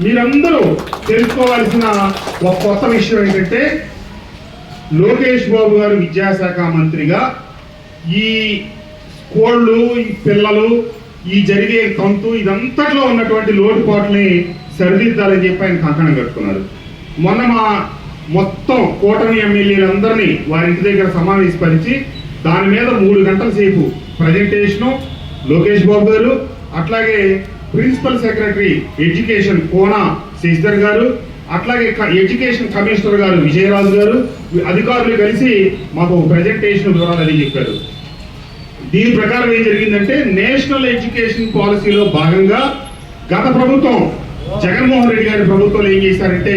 మీరందరూ తెలుసుకోవాల్సిన ఒక కొత్త విషయం ఏంటంటే లోకేష్ బాబు గారు విద్యాశాఖ మంత్రిగా ఈ స్కూళ్ళు ఈ పిల్లలు ఈ జరిగే తంతు ఇదంతట్లో ఉన్నటువంటి లోటుపాట్లని సరిదిద్దాలని చెప్పి ఆయన కంకణం కట్టుకున్నారు మొన్న మా మొత్తం కూటమి ఎమ్మెల్యేలందరినీ వారి ఇంటి దగ్గర సమావేశపరిచి దాని మీద మూడు గంటల సేపు ప్రజెంటేషను లోకేష్ బాబు గారు అట్లాగే principal secretary education Kona Sasidhar గారు అట్లాగే ఎడ్యుకేషన్ కమిషనర్ గారు విజయరాజు గారు అధికారులు కలిసి మాకు ప్రజెంటేషన్ వివరాలు అని చెప్పారు. దీని ప్రకారం ఏం జరిగిందంటే నేషనల్ ఎడ్యుకేషన్ పాలసీలో భాగంగా గత ప్రభుత్వం జగన్మోహన్ రెడ్డి గారి ప్రభుత్వం ఏం చేశారంటే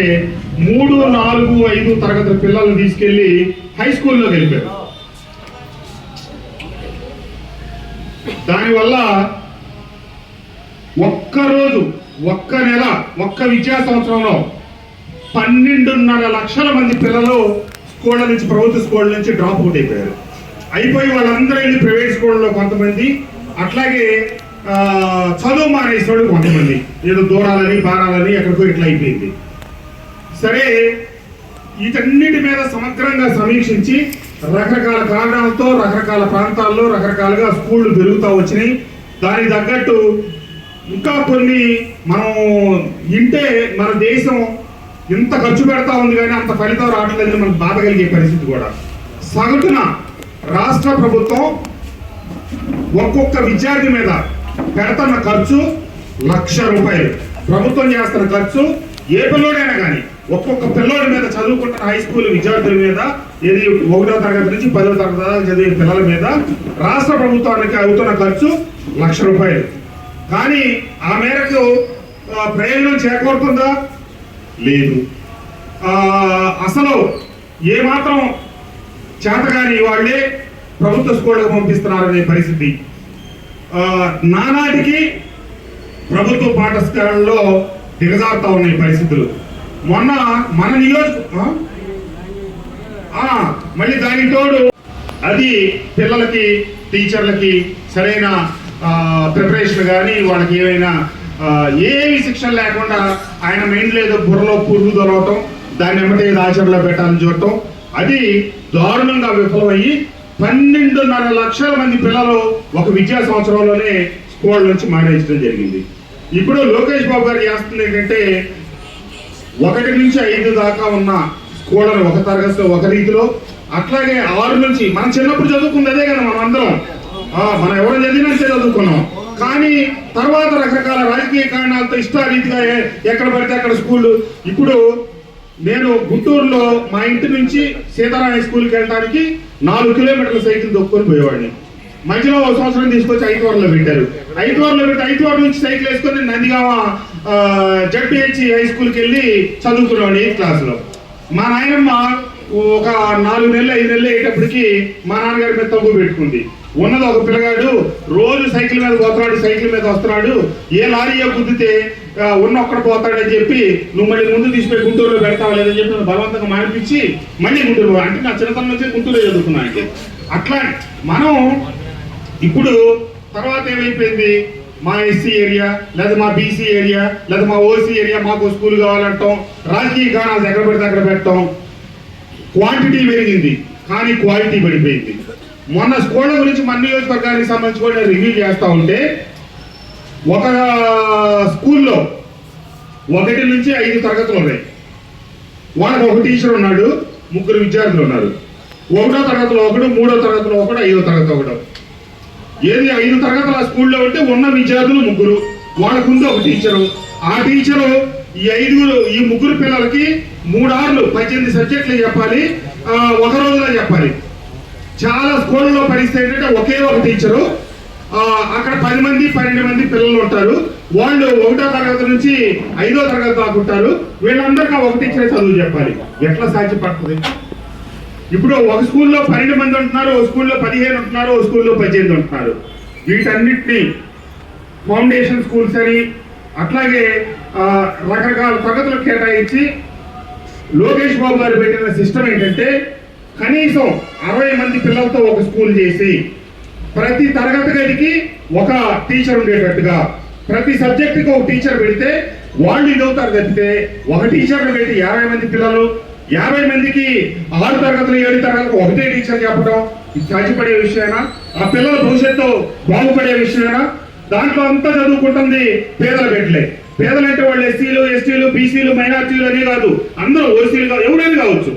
మూడు నాలుగు ఐదు తరగతి పిల్లల్ని తీసుకెళ్ళి హై స్కూల్లో గెలిపారు దానివల్ల ఒక్క రోజు ఒక్క నెల ఒక్క విద్యా సంవత్సరంలో పన్నెండున్నర లక్షల మంది పిల్లలు స్కూళ్ళ నుంచి ప్రభుత్వ స్కూళ్ళ నుంచి డ్రాప్ అవుట్ అయిపోయారు. అయిపోయి వాళ్ళందరూ వెళ్ళి ప్రైవేట్ స్కూళ్ళలో కొంతమంది అట్లాగే చదువు చదువు మానేసేవాడు కొంతమంది. ఏదో దూరాలని బారాలని ఎక్కడికో ఇట్లా అయిపోయింది. సరే వీటన్నిటి మీద సమగ్రంగా సమీక్షించి రకరకాల కారణాలతో రకరకాల ప్రాంతాల్లో రకరకాలుగా స్కూళ్ళు పెరుగుతూ వచ్చినాయి. దానికి తగ్గట్టు ఇంకా కొన్ని మనం వింటే మన దేశం ఇంత ఖర్చు పెడతా ఉంది కానీ అంత ఫలితం రావడం లేదని మనకు బాధ కలిగే పరిస్థితి కూడా. సగటున రాష్ట్ర ప్రభుత్వం ఒక్కొక్క విద్యార్థి మీద పెడుతున్న ఖర్చు లక్ష రూపాయలు. ప్రభుత్వం చేస్తున్న ఖర్చు ఏ పిల్లోడైనా కానీ ఒక్కొక్క పిల్లోడి మీద చదువుకుంటున్న హై స్కూల్ విద్యార్థుల మీద ఇది ఒకటో తరగతి నుంచి పదో తరగతి చదివే పిల్లల మీద రాష్ట్ర ప్రభుత్వానికి అవుతున్న ఖర్చు లక్ష రూపాయలు. కానీ ఆ మేరకు ప్రయోజనం చేకూరుతుందా? లేదు. ఆ, అసలు ఏమాత్రం చేతగాని వాళ్ళే ప్రభుత్వ స్కూళ్ళకు పంపిస్తున్నారనే పరిస్థితి. ఆ, నానాటికి ప్రభుత్వ పాఠశాలల్లో దిగజారుతా ఉన్నాయి పరిస్థితులు. మొన్న మన నియోజక ఆ, మళ్ళీ దానికి తోడు అది పిల్లలకి టీచర్లకి సరైన ప్రిపరేషన్ కానీ వాళ్ళకి ఏమైనా ఏమి శిక్షణ లేకుండా ఆయన మైండ్ లేదో బుర్రలో పురుగు దొరవటం దాన్ని ఎమ్మటే ఆచరణలో పెట్టాలని చూడటం అది దారుణంగా విఫలమయ్యి పన్నెండున్నర లక్షల మంది పిల్లలు ఒక విద్యా సంవత్సరంలోనే స్కూల్ నుంచి మానేయడం జరిగింది. ఇప్పుడు లోకేష్ బాబు గారు చేస్తుంది ఏంటంటే ఒకటి నుంచి ఐదు దాకా ఉన్న స్కూళ్ళను ఒక తరగతిలో ఒక రీతిలో అట్లాగే ఆరు నుంచి మనం చిన్నప్పుడు చదువుకుంది అదే కదా మనం అందరం. మనం ఎవరు చదివినట్టే చదువుకున్నాం. కానీ తర్వాత రకరకాల రాజకీయ కారణాలతో ఇష్టారీతిగా ఎక్కడ పడితే అక్కడ స్కూళ్ళు ఇప్పుడు నేను గుంటూరులో మా ఇంటి నుంచి సీతారామ స్కూల్కి వెళ్ళడానికి నాలుగు కిలోమీటర్ల సైకిల్ దొక్కుని పోయేవాడిని. మధ్యలో ఒక సంవత్సరం తీసుకొచ్చి ఐదువారులో పెట్టారు. ఐదువారులో పెట్టి ఐదువారు నుంచి సైకిల్ వేసుకొని నందిగామ జడ్పిహెచ్ హై స్కూల్కి వెళ్ళి చదువుకున్నాడు ఎయిత్ క్లాస్లో. మా నాయనమ్మ ఒక నాలుగు నెలలు ఐదు నెలలు అయ్యేటప్పటికి మా నాన్నగారి మీద తగ్గు పెట్టుకుంది. ఉన్నది ఒక పిల్లగాడు రోజు సైకిల్ మీద పోతున్నాడు సైకిల్ మీద వస్తున్నాడు. ఏ లారీ గుద్దితే ఉన్న ఒక్కడ పోతాడని చెప్పి నువ్వు మళ్ళీ ముందు తీసిపోయి గుంటూరులో పెడతావు లేదని చెప్పి బలవంతంగా మానిపించి మళ్ళీ గుంటూరు అంటే నా చిన్నతనం నుంచి గుంటూరులో చదువుకున్నాను అట్లా మనం ఇప్పుడు తర్వాత ఏమైపోయింది? మా ఎస్సీ ఏరియా లేదా మా బీసీ ఏరియా లేదా మా ఓసీ ఏరియా మాకు స్కూల్ కావాలంటాం రాజకీయ గానాలు ఎక్కడ పెడితే అక్కడ పెట్టడం క్వాంటిటీ పెరిగింది కానీ క్వాలిటీ పడిపోయింది. మొన్న స్కూళ్ళ గురించి మన నియోజకవర్గానికి సంబంధించి కూడా రివ్యూ చేస్తూ ఉంటే ఒక స్కూల్లో ఒకటి నుంచి ఐదు తరగతులు ఉన్నాయి. వాళ్ళకి ఒక టీచర్ ఉన్నాడు ముగ్గురు విద్యార్థులు ఉన్నారు. ఒకటో తరగతిలో ఒకడు మూడో తరగతిలో ఒకడు ఐదో తరగతి ఒకడు. ఏది ఐదు ఆ స్కూల్లో ఉంటే ఉన్న విద్యార్థులు ముగ్గురు వాళ్ళకు ఉంది ఒక టీచరు ఆ టీచరు ఈ ఐదుగురు ఈ ముగ్గురు పిల్లలకి మూడార్లు పద్దెనిమిది సబ్జెక్టులు చెప్పాలి ఒక రోజులో చెప్పాలి. చాలా స్కూళ్ళలో పరిస్థితి ఏంటంటే ఒకే ఒక టీచరు. అక్కడ పది మంది పన్నెండు మంది పిల్లలు ఉంటారు. వాళ్ళు ఒకటో తరగతి నుంచి ఐదో తరగతి దాకా ఉంటారు. వీళ్ళందరికీ ఒక టీచరే చదువు చెప్పాలి. ఎట్లా సాధ్యపడుతుంది ఇప్పుడు ఒక స్కూల్లో పన్నెండు మంది ఉంటున్నారు ఒక స్కూల్లో పదిహేను ఉంటున్నారు ఒక స్కూల్లో పద్దెనిమిది ఉంటున్నారు. వీటన్నిటిని ఫౌండేషన్ స్కూల్స్ అని అట్లాగే రకరకాల తరగతులు కేటాయించి లోకేష్ బాబు గారు పెట్టిన సిస్టమ్ ఏంటంటే కనీసం అరవై మంది పిల్లలతో ఒక స్కూల్ చేసి ప్రతి తరగతి గదికి ఒక టీచర్ ఉండేటట్టుగా ప్రతి సబ్జెక్టుకి ఒక టీచర్ పెడితే వాళ్ళు ఇదవుతారు తప్పితే ఒక టీచర్లు పెట్టి యాభై మంది పిల్లలు యాభై మందికి ఆరు తరగతులు ఏడు తరగతులు ఒకటే టీచర్ చెప్పడం ఇది సాధ్యపడే విషయమేనా? ఆ పిల్లల భవిష్యత్తు బాగుపడే విషయమేనా? దాంట్లో అంతా చదువుకుంటుంది పేదల బిడ్డలే పేదలంటే వాళ్ళు ఎస్సీలు ఎస్టీలు బీసీలు మైనార్టీలు అనే కాదు అందరూ ఓసీలు కాదు ఎవరైనా కావచ్చు.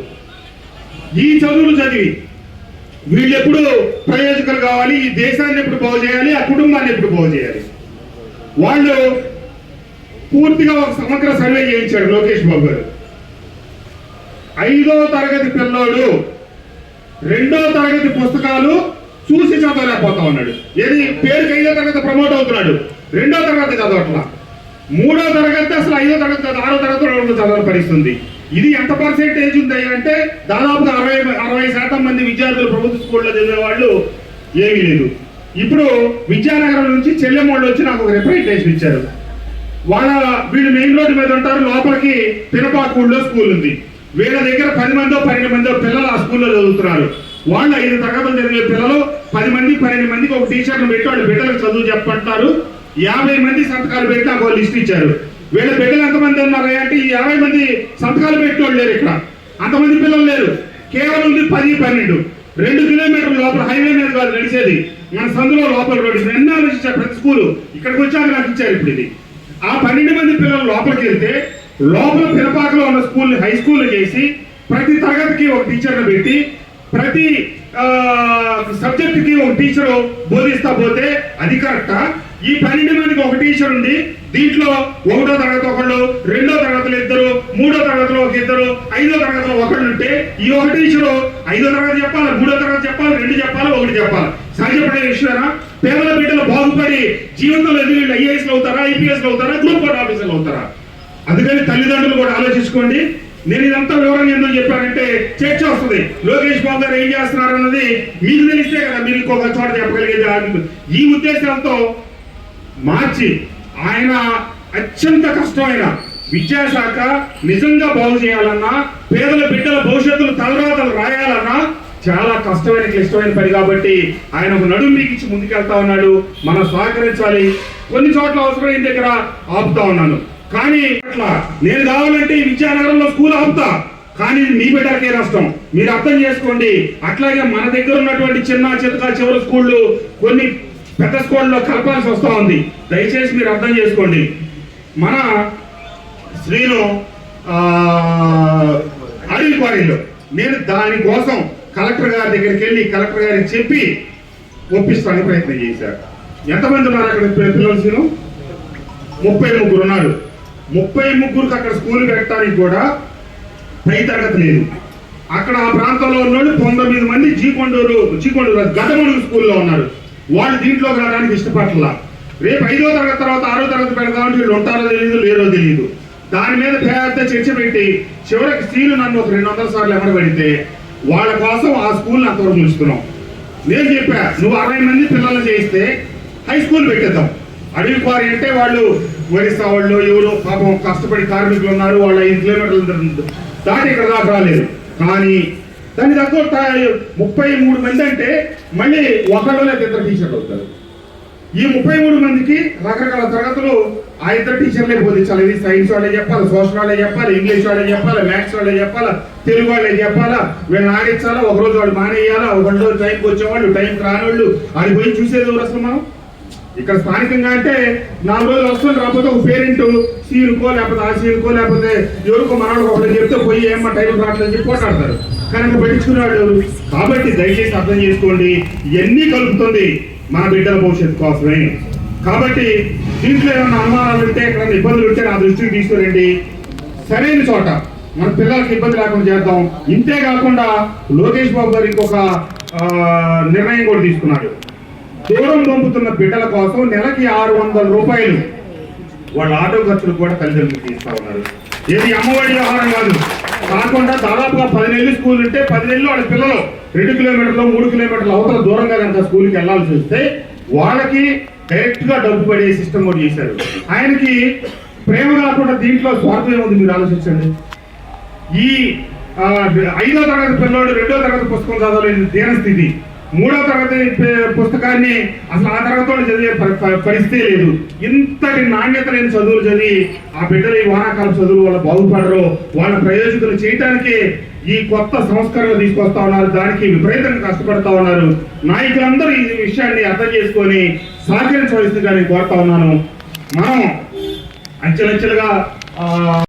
ఈ చదువులు చదివి. వీళ్ళు ఎప్పుడు ప్రయోజకులు కావాలి ఈ దేశాన్ని ఎప్పుడు బాగు చేయాలి ఆ కుటుంబాన్ని ఎప్పుడు బాగు చేయాలి? వాళ్ళు పూర్తిగా ఒక సమగ్ర సర్వే చేయించాడు లోకేష్ బాబు గారు. ఐదో తరగతి పిల్లోడు రెండో తరగతి పుస్తకాలు చూసి చదవలేకపోతా ఉన్నాడు. ఏది? పేరుకి ఐదో తరగతి ప్రమోట్ అవుతున్నాడు. రెండో తరగతి చదవట్లా. మూడో తరగతి అసలు ఐదో తరగతి ఆరో తరగతి చదవడం చదవని పరిస్థితుంది ఇది ఎంత పర్సెంటేజ్ ఉంది అంటే దాదాపుగా అరవై అరవై శాతం మంది విద్యార్థులు ప్రభుత్వ స్కూల్లో చదివే వాళ్ళు ఏమీ లేదు. ఇప్పుడు విద్యానగరం నుంచి చెల్లెమ్మోళ్ళు వచ్చి నాకు ఒక రిప్రజెంటేషన్ ఇచ్చారు. వాళ్ళ వీళ్ళు మెయిన్ రోడ్డు మీద ఉంటారు లోపలికి పినపాకూళ్ళలో స్కూల్ ఉంది. వీళ్ళ దగ్గర పది మందో పన్నెండు మందో పిల్లలు ఆ స్కూల్లో చదువుతున్నారు. వాళ్ళు ఐదు తరగతులు చదివే పిల్లలు పది మంది పన్నెండు మందికి ఒక టీచర్ను పెట్టి వాళ్ళు బిడ్డలకు చదువు చెప్పంటారు యాభై మంది సంతకాలు పెట్టి నాకు లిస్ట్ ఇచ్చారు. వీళ్ళ బిడ్డలు ఎంతమంది ఉన్నారు అంటే ఈ యాభై మంది సంతకాలు పెట్టి లేరు ఇక్కడ. అంతమంది పిల్లలు లేరు. కేవలం ఉంది పది పన్నెండు. రెండు కిలోమీటర్ల లోపల హైవే మీద కాదు నడిచేది. మన సందులో లోపల రోడ్డు ఎన్నో ఆలోచించారు ప్రతి స్కూలు. ఇక్కడికి వచ్చాక నాకు ఇచ్చారు ఇప్పుడు ఇది. ఆ పన్నెండు మంది పిల్లలు లోపలికి వెళ్తే లోపల పిలపాకలో ఉన్న స్కూల్ హై స్కూల్ చేసి ప్రతి తరగతికి ఒక టీచర్ని పెట్టి ప్రతి సబ్జెక్టుకి ఒక టీచర్ బోధిస్తా పోతే అది కరెక్టా? ఈ పన్నెండు మందికి ఒక టీచర్ ఉంది. దీంట్లో ఒకటో తరగతి ఒకళ్ళు రెండో తరగతులు ఇద్దరు మూడో తరగతిలో ఒక ఇద్దరు ఐదో తరగతిలో ఒకళ్ళు ఉంటే ఈ ఒక టీచరు ఐదో తరగతి చెప్పాలి మూడో తరగతి చెప్పాలి రెండు చెప్పాలి ఒకటి చెప్పాలి. సహజపడే విషయమేనా? పేదల బిడ్డలు బాగుపడి జీవితంలో ఎదుగు ఐఏఎస్ అవుతారా ఐపీఎస్ అవుతారా గ్రూప్ వన్ ఆఫీసర్లు అవుతారా? అందుకని తల్లిదండ్రులు కూడా ఆలోచించుకోండి. నేను ఇదంతా వివరంగా ఎందుకు చెప్పానంటే చర్చ వస్తుంది. లోకేష్ బాబు గారు ఏం చేస్తున్నారు అన్నది మీకు తెలిస్తే కదా మీరు ఇంకొక చోట చెప్పగలిగేది. ఈ ఉద్దేశంతో మార్చి ఆయన అత్యంత కష్టమైన విద్యాశాఖ నిజంగా బాగు చేయాలన్నా పేదల బిడ్డల భవిష్యత్తులు తలరాతలు రాయాలన్నా చాలా కష్టమైన క్లిష్టమైన పని కాబట్టి ఆయన ఒక నడుము బిగించి ముందుకెళ్తా ఉన్నాడు. మనం సహకరించాలి. కొన్ని చోట్ల అవసరమైన దగ్గర ఆపుతా ఉన్నాను. కానీ అట్లా నేను కావాలంటే విద్యానగరంలో స్కూల్ ఆపుతా. కానీ ఇది మీ బిడ్డలకే నష్టం. మీరు అర్థం చేసుకోండి. అట్లాగే మన దగ్గర ఉన్నటువంటి చిన్న చితక చివరి స్కూళ్ళు కొన్ని పెద్ద స్కూళ్ళలో కలపాల్సి వస్తూ ఉంది. దయచేసి మీరు అర్థం చేసుకోండి. మన శ్రీను ఆ, అడవి క్వారీలో నేను దానికోసం కలెక్టర్ గారి దగ్గరికి వెళ్ళి కలెక్టర్ గారికి చెప్పి ఒప్పిస్తానికి ప్రయత్నం చేశారు ఎంతమంది ఉన్నారు అక్కడ పిల్లలు శ్రీను? ముప్పై ముగ్గురు ఉన్నారు. ముప్పై ముగ్గురికి అక్కడ స్కూల్ పెట్టడానికి కూడా పై తరగతి లేదు. అక్కడ ఆ ప్రాంతంలో ఉన్న వాళ్ళు పంతొమ్మిది మంది జీకొండూరు జీకొండూరు గదమడుగు స్కూల్లో ఉన్నారు. వాళ్ళు దీంట్లోకి రావడానికి ఇష్టపడలా రేపు ఐదో తరగతి తర్వాత ఆరో తరగతి పెడతామని వీళ్ళు ఉంటారో తెలియదు లేరో తెలియదు దాని మీద పెద్ద చర్చ పెట్టి చివరికి స్త్రీలు నన్ను ఒక రెండు వందల సార్లు ఎమడబడితే వాళ్ళ కోసం ఆ స్కూల్ని అంతవరకు ఉంచుతున్నాం నేను చెప్పా నువ్వు అరవై మంది పిల్లల్ని చేయిస్తే హై స్కూల్ పెట్టేద్దాం. అడవి క్వారీ అంటే వాళ్ళు ఒరిస్సా వాళ్ళు ఎవరు పాపం కష్టపడి కార్మికులు ఉన్నారు వాళ్ళు ఐదు కిలోమీటర్లు దాటి ఇక్కడ దాకా రాలేదు. కానీ దాని తక్కువ ముప్పై మూడు మంది అంటే మళ్ళీ ఒకళ్ళు లేదా ఇద్దరు టీచర్లు అవుతారు. ఈ ముప్పై మూడు మందికి రకరకాల తరగతులు ఆ ఇద్దరు టీచర్లే బోధించాలి. ఇది సైన్స్ వాళ్ళే చెప్పాలి సోషల్ వాళ్ళే చెప్పాలి ఇంగ్లీష్ వాళ్ళే చెప్పాలి మ్యాథ్స్ వాళ్ళే చెప్పాలా తెలుగు వాళ్ళే చెప్పాలా. వీళ్ళని ఆడించాలా? ఒక రోజు వాళ్ళు మానేయాలా? ఒక రోజు టైంకి వచ్చేవాళ్ళు టైంకి రానివాళ్ళు. అది పోయి చూసేది ఎవరు అసలు మనం? ఇక్కడ స్థానికంగా అంటే నాలుగు రోజులు వస్తుంది రాకపోతే ఒక పేరెంట్ సీనుకో లేకపోతే ఆ సీనుకో లేకపోతే ఎవరికో మనవాడు ఒకటి చెప్తే పోయి ఏమో టైం రావట్లేదు చెప్పి కొట్లాడతారు కానీ అక్కడ కాబట్టి దయచేసి అర్థం చేసుకోండి ఇవన్నీ కలుపుతుంది మన బిడ్డల భవిష్యత్తు కోసమే. కాబట్టి దీంట్లో ఏమైనా అనుమానాలు ఉంటే ఎక్కడైనా ఇబ్బందులు ఉంటే నా దృష్టికి తీసుకురండి. సరైన చోట మన పిల్లలకి ఇబ్బంది లేకుండా చేద్దాం. ఇంతే కాకుండా లోకేష్ బాబు గారు ఇంకొక నిర్ణయం కూడా తీసుకున్నాడు. దూరం పంపుతున్న బిడ్డల కోసం నెలకి ఆరు వందల రూపాయలు వాళ్ళ ఆటో ఖర్చులు కూడా తల్లిదండ్రులకు తీస్తా ఉన్నారు. ఏది అమ్మఒడి వ్యవహారం కాదు. కాకుండా దాదాపుగా పది నెలలు స్కూల్ ఉంటే పది నెలలు వాళ్ళ పిల్లలు. రెండు కిలోమీటర్లు మూడు కిలోమీటర్లు అవతల దూరంగా కనుక స్కూల్కి వెళ్ళాల్సి వస్తే వాళ్ళకి డైరెక్ట్గా డబ్బు పడే సిస్టమ్ కూడా చేశారు. ఆయనకి ప్రేమ కాకుండా దీంట్లో స్వార్థం ఏముంది? మీరు ఆలోచించండి. ఈ ఐదో తరగతి పిల్లోడు రెండో తరగతి పుస్తకం చదవలేని దీనస్థితి స్థితి. మూడో తరగతి పుస్తకాన్ని అసలు ఆ తరగతిలో చదివే పరిస్థితి లేదు. ఇంతటి నాణ్యత లేని చదువులు చదివి ఆ బిడ్డలు ఈ వానాకాల చదువులు వాళ్ళు బాగుపడరు. వాళ్ళ ప్రయోజకులు చేయడానికి ఈ కొత్త సంస్కరణలు తీసుకొస్తా ఉన్నారు. దానికి విపరీతంగా కష్టపడతా ఉన్నారు. నాయకులందరూ ఈ విషయాన్ని అర్థం చేసుకొని సహకరించవలసిందిగా నేను కోరుతా ఉన్నాను. మనం అంచెలంచెలుగా